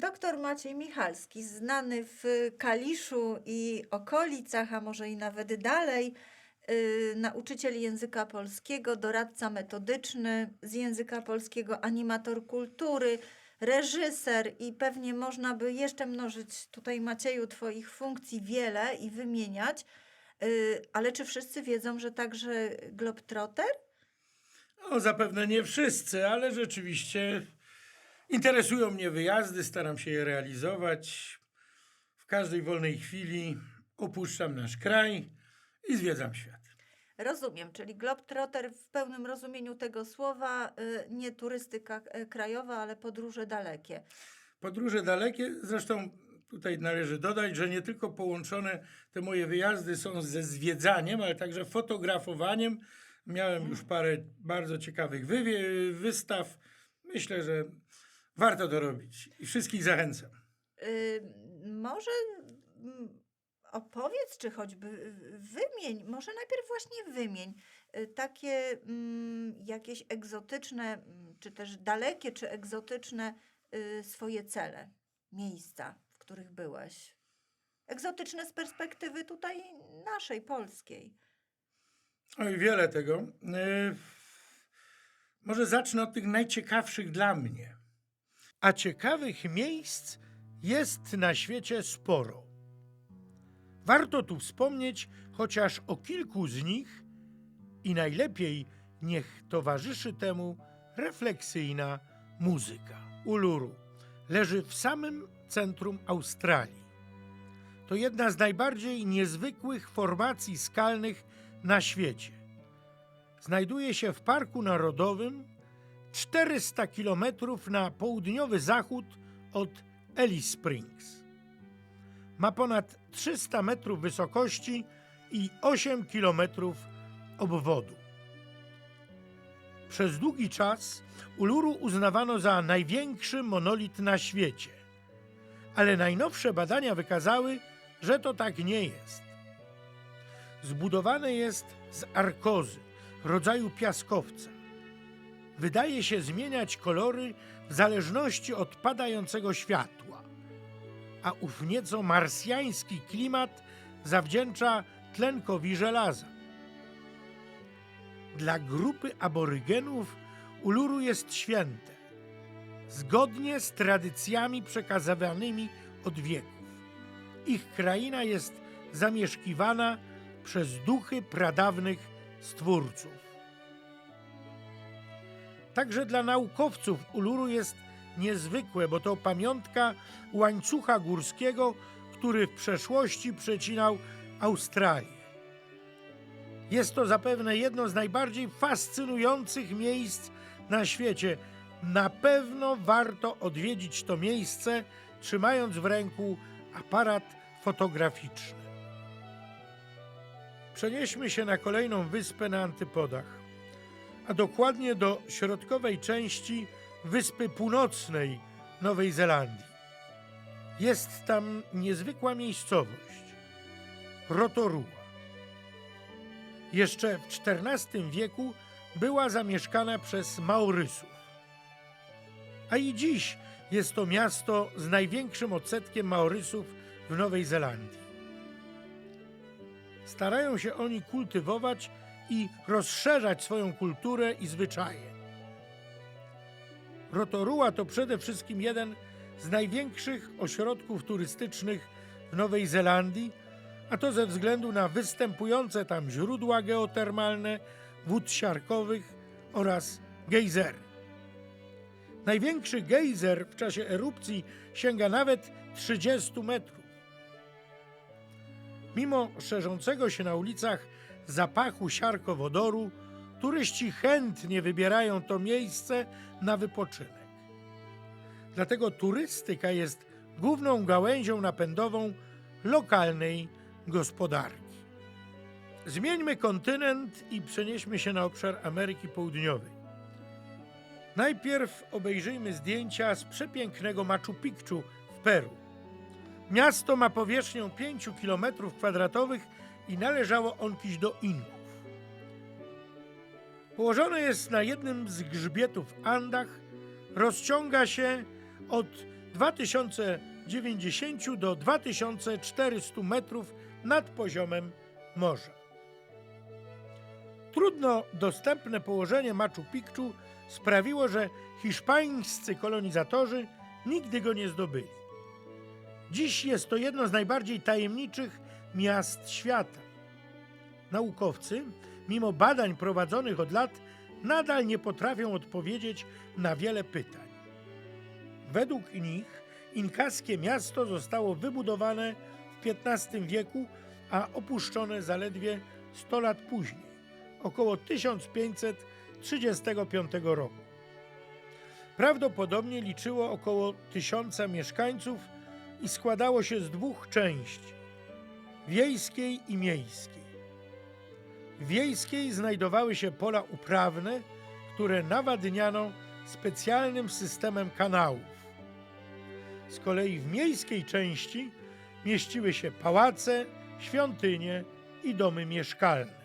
Doktor Maciej Michalski, znany w Kaliszu i okolicach, a może i nawet dalej, y, nauczyciel języka polskiego, doradca metodyczny z języka polskiego, animator kultury, reżyser i pewnie można by jeszcze mnożyć tutaj Macieju Twoich funkcji wiele i wymieniać. Y, ale czy wszyscy wiedzą, że także Globetrotter? No, zapewne nie wszyscy, ale rzeczywiście interesują mnie wyjazdy, staram się je realizować. W każdej wolnej chwili opuszczam nasz kraj i zwiedzam świat. Rozumiem, czyli Globetrotter w pełnym rozumieniu tego słowa, y, nie turystyka y, krajowa, ale podróże dalekie. Podróże dalekie, zresztą tutaj należy dodać, że nie tylko połączone te moje wyjazdy są ze zwiedzaniem, ale także fotografowaniem. Miałem już parę bardzo ciekawych wystaw. Myślę, że warto to robić i wszystkich zachęcam. Y, może mm, opowiedz, czy choćby y, wymień, może najpierw właśnie wymień y, takie mm, jakieś egzotyczne, mm, czy też dalekie, czy egzotyczne y, swoje cele, miejsca, w których byłeś. Egzotyczne z perspektywy tutaj naszej, polskiej. Oj, wiele tego. Yy, może zacznę od tych najciekawszych dla mnie. A ciekawych miejsc jest na świecie sporo. Warto tu wspomnieć chociaż o kilku z nich i najlepiej niech towarzyszy temu refleksyjna muzyka. Uluru leży w samym centrum Australii. To jedna z najbardziej niezwykłych formacji skalnych na świecie. Znajduje się w Parku Narodowym 400 km na południowy zachód od Alice Springs. Ma ponad 300 metrów wysokości i 8 km obwodu. Przez długi czas Uluru uznawano za największy monolit na świecie, ale najnowsze badania wykazały, że to tak nie jest zbudowane jest z arkozy, rodzaju piaskowca. Wydaje się zmieniać kolory w zależności od padającego światła, a ów nieco marsjański klimat zawdzięcza tlenkowi żelaza. Dla grupy aborygenów Uluru jest święte, zgodnie z tradycjami przekazywanymi od wieków. Ich kraina jest zamieszkiwana przez duchy pradawnych stwórców. Także dla naukowców Uluru jest niezwykłe, bo to pamiątka łańcucha górskiego, który w przeszłości przecinał Australię. Jest to zapewne jedno z najbardziej fascynujących miejsc na świecie. Na pewno warto odwiedzić to miejsce, trzymając w ręku aparat fotograficzny. Przenieśmy się na kolejną wyspę na Antypodach, a dokładnie do środkowej części Wyspy Północnej Nowej Zelandii. Jest tam niezwykła miejscowość Rotorua. Jeszcze w XIV wieku była zamieszkana przez Maorysów. A i dziś jest to miasto z największym odsetkiem Maorysów w Nowej Zelandii. Starają się oni kultywować i rozszerzać swoją kulturę i zwyczaje. Rotorua to przede wszystkim jeden z największych ośrodków turystycznych w Nowej Zelandii, a to ze względu na występujące tam źródła geotermalne, wód siarkowych oraz gejzery. Największy gejzer w czasie erupcji sięga nawet 30 metrów. Mimo szerzącego się na ulicach zapachu siarkowodoru, turyści chętnie wybierają to miejsce na wypoczynek. Dlatego turystyka jest główną gałęzią napędową lokalnej gospodarki. Zmieńmy kontynent i przenieśmy się na obszar Ameryki Południowej. Najpierw obejrzyjmy zdjęcia z przepięknego Machu Picchu w Peru. Miasto ma powierzchnię 5 km2 i należało onkiś do Inków. Położone jest na jednym z grzbietów Andach, rozciąga się od 2090 do 2400 metrów nad poziomem morza. Trudno dostępne położenie Machu Picchu sprawiło, że hiszpańscy kolonizatorzy nigdy go nie zdobyli. Dziś jest to jedno z najbardziej tajemniczych miast świata. Naukowcy, mimo badań prowadzonych od lat, nadal nie potrafią odpowiedzieć na wiele pytań. Według nich inkaskie miasto zostało wybudowane w XV wieku, a opuszczone zaledwie 100 lat później, około 1535 roku. Prawdopodobnie liczyło około tysiąca mieszkańców i składało się z dwóch części wiejskiej i miejskiej. W wiejskiej znajdowały się pola uprawne, które nawadniano specjalnym systemem kanałów. Z kolei w miejskiej części mieściły się pałace, świątynie i domy mieszkalne.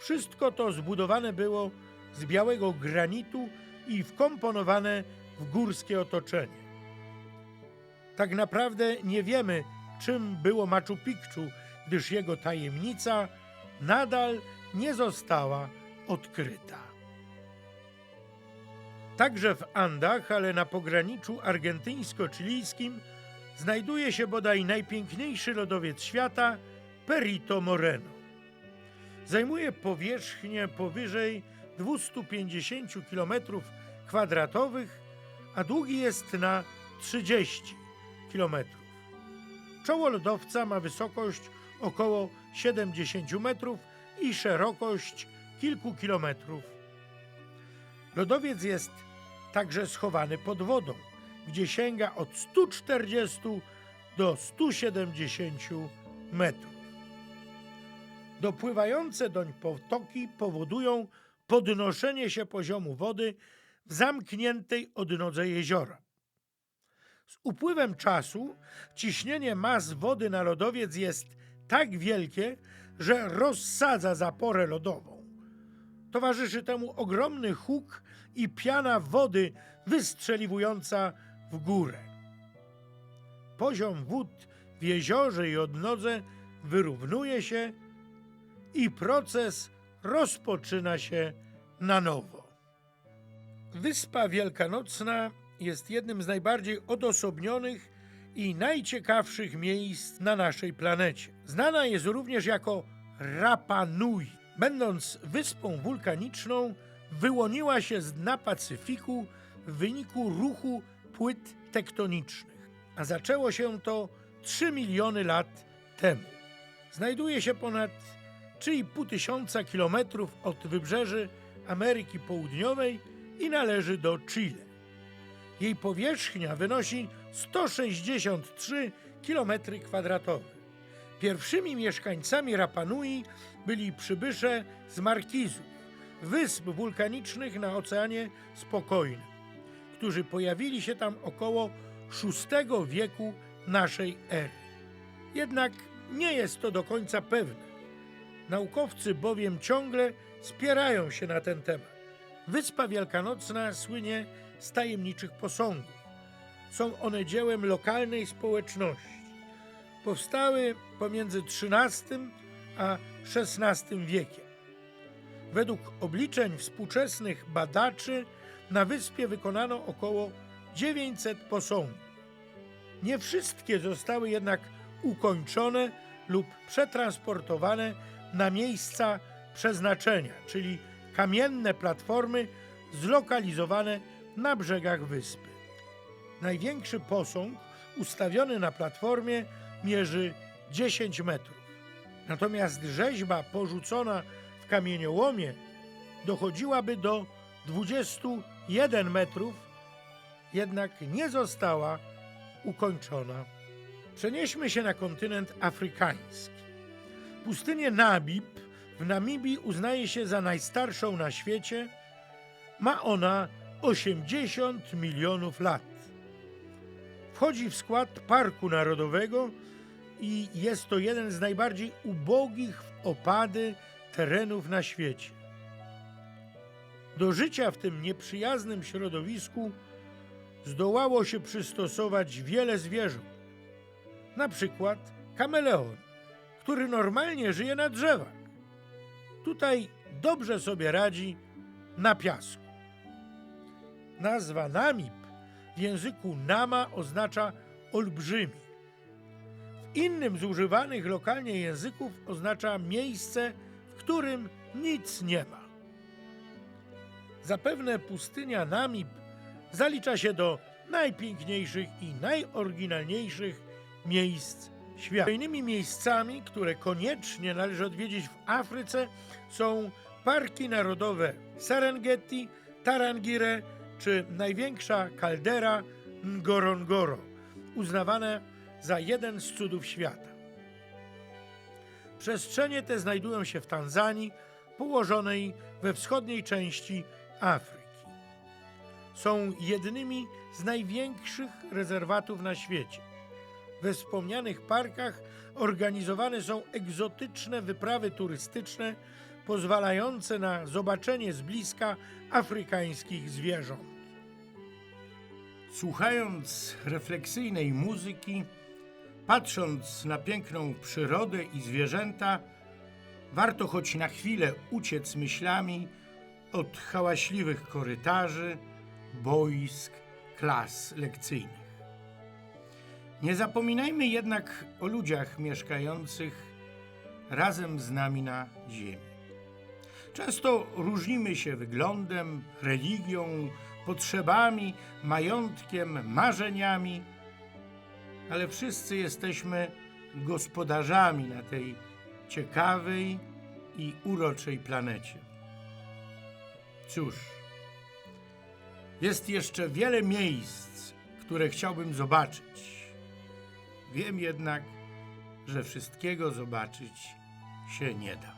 Wszystko to zbudowane było z białego granitu i wkomponowane w górskie otoczenie. Tak naprawdę nie wiemy, czym było Machu Picchu, gdyż jego tajemnica nadal nie została odkryta. Także w Andach, ale na pograniczu argentyńsko-chilijskim, znajduje się bodaj najpiękniejszy lodowiec świata Perito Moreno. Zajmuje powierzchnię powyżej 250 km kwadratowych, a długi jest na 30 km. Czoło lodowca ma wysokość około 70 metrów i szerokość kilku kilometrów. Lodowiec jest także schowany pod wodą, gdzie sięga od 140 do 170 metrów. Dopływające doń potoki powodują podnoszenie się poziomu wody w zamkniętej odnodze jeziora. Z upływem czasu ciśnienie mas wody na lodowiec jest tak wielkie, że rozsadza zaporę lodową. Towarzyszy temu ogromny huk i piana wody wystrzeliwująca w górę. Poziom wód w jeziorze i odnodze wyrównuje się i proces rozpoczyna się na nowo. Wyspa Wielkanocna jest jednym z najbardziej odosobnionych i najciekawszych miejsc na naszej planecie. Znana jest również jako Rapa Nui. Będąc wyspą wulkaniczną, wyłoniła się z dna Pacyfiku w wyniku ruchu płyt tektonicznych, a zaczęło się to 3 miliony lat temu. Znajduje się ponad 3,5 tysiąca kilometrów od wybrzeży Ameryki Południowej i należy do Chile. Jej powierzchnia wynosi 163 km2. Pierwszymi mieszkańcami Rapanui byli przybysze z Markizów, wysp wulkanicznych na Oceanie Spokojnym, którzy pojawili się tam około VI wieku naszej ery. Jednak nie jest to do końca pewne. Naukowcy bowiem ciągle spierają się na ten temat. Wyspa Wielkanocna słynie z tajemniczych posągów. Są one dziełem lokalnej społeczności. Powstały pomiędzy XIII a XVI wiekiem. Według obliczeń współczesnych badaczy na wyspie wykonano około 900 posągów. Nie wszystkie zostały jednak ukończone lub przetransportowane na miejsca przeznaczenia, czyli kamienne platformy zlokalizowane na brzegach wyspy. Największy posąg ustawiony na platformie mierzy 10 metrów. Natomiast rzeźba porzucona w kamieniołomie dochodziłaby do 21 metrów, jednak nie została ukończona. Przenieśmy się na kontynent afrykański. Pustynię Namib w Namibii uznaje się za najstarszą na świecie. Ma ona 80 milionów lat. Wchodzi w skład Parku Narodowego i jest to jeden z najbardziej ubogich w opady terenów na świecie. Do życia w tym nieprzyjaznym środowisku zdołało się przystosować wiele zwierząt. Na przykład kameleon, który normalnie żyje na drzewach. Tutaj dobrze sobie radzi na piasku. Nazwa Namib w języku Nama oznacza olbrzymi. W innym z używanych lokalnie języków oznacza miejsce, w którym nic nie ma. Zapewne pustynia Namib zalicza się do najpiękniejszych i najoryginalniejszych miejsc świata. Kolejnymi miejscami, które koniecznie należy odwiedzić w Afryce są parki narodowe Serengeti, Tarangire czy największa kaldera Ngorongoro, uznawane za jeden z cudów świata. Przestrzenie te znajdują się w Tanzanii, położonej we wschodniej części Afryki. Są jednymi z największych rezerwatów na świecie. We wspomnianych parkach organizowane są egzotyczne wyprawy turystyczne pozwalające na zobaczenie z bliska afrykańskich zwierząt. Słuchając refleksyjnej muzyki, patrząc na piękną przyrodę i zwierzęta, warto choć na chwilę uciec myślami od hałaśliwych korytarzy, boisk, klas lekcyjnych. Nie zapominajmy jednak o ludziach mieszkających razem z nami na Ziemi. Często różnimy się wyglądem, religią, potrzebami, majątkiem, marzeniami, ale wszyscy jesteśmy gospodarzami na tej ciekawej i uroczej planecie. Cóż, jest jeszcze wiele miejsc, które chciałbym zobaczyć. Wiem jednak, że wszystkiego zobaczyć się nie da.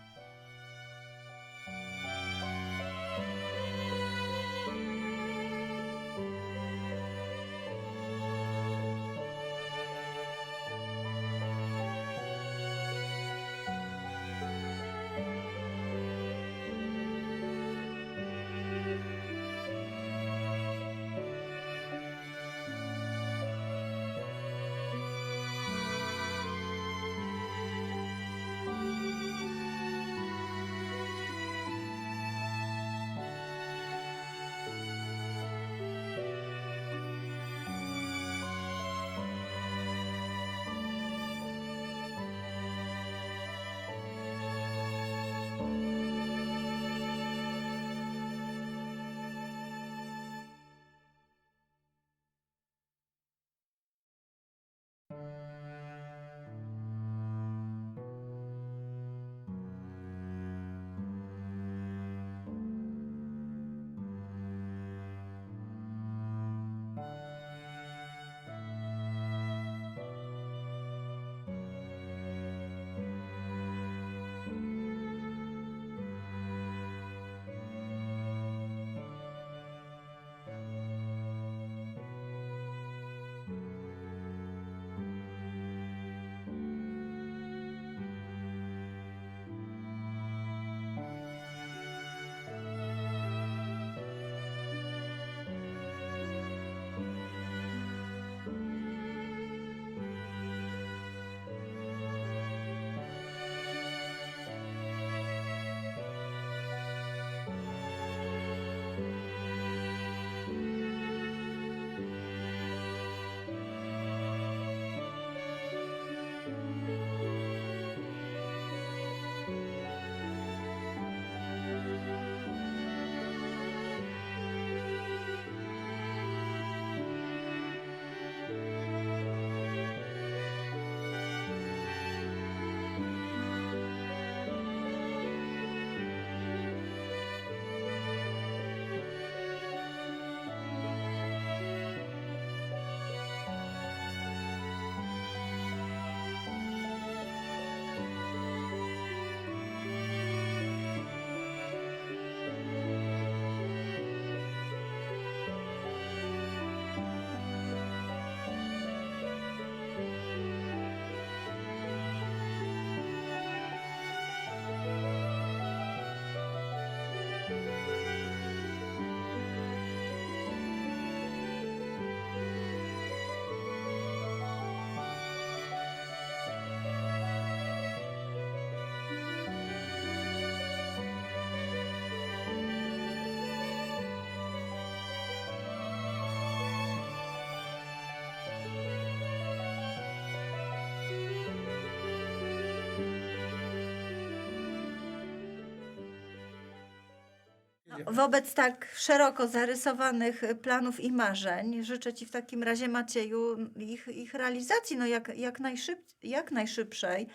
Wobec tak szeroko zarysowanych planów i marzeń życzę Ci w takim razie, Macieju, ich, ich realizacji no jak, jak, najszyb, jak najszybszej.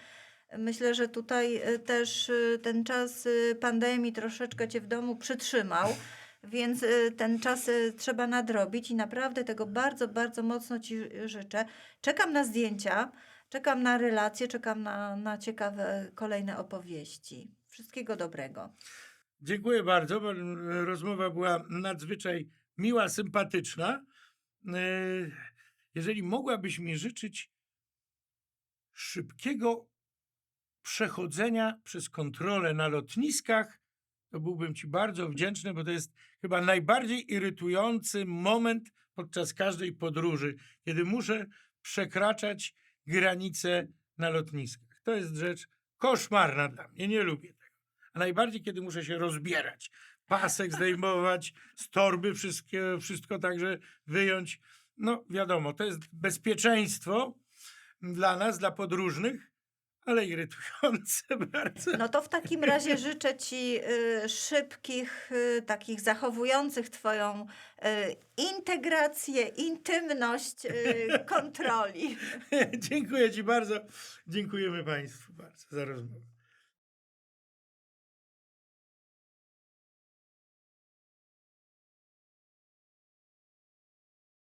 Myślę, że tutaj y, też y, ten czas y, pandemii troszeczkę Cię w domu przytrzymał, więc ten czas trzeba nadrobić i naprawdę tego bardzo, bardzo mocno Ci życzę. Czekam na zdjęcia, czekam na relacje, czekam na, na ciekawe kolejne opowieści. Wszystkiego dobrego. Dziękuję bardzo. e, Rozmowa była nadzwyczaj miła, sympatyczna. E, Jeżeli mogłabyś mi życzyć szybkiego przechodzenia przez kontrolę na lotniskach, to byłbym Ci bardzo wdzięczny, bo to jest chyba najbardziej irytujący moment podczas każdej podróży, kiedy muszę przekraczać granice na lotniskach. To jest rzecz koszmarna dla mnie. Nie lubię. A najbardziej, kiedy muszę się rozbierać, pasek zdejmować, z torby wszystkie, wszystko także wyjąć. No wiadomo, to jest bezpieczeństwo dla nas, dla podróżnych, ale irytujące bardzo. No to w takim razie życzę Ci y, szybkich, y, takich zachowujących Twoją y, integrację, intymność y, kontroli. Dziękuję Ci bardzo. Dziękujemy Państwu bardzo za rozmowę.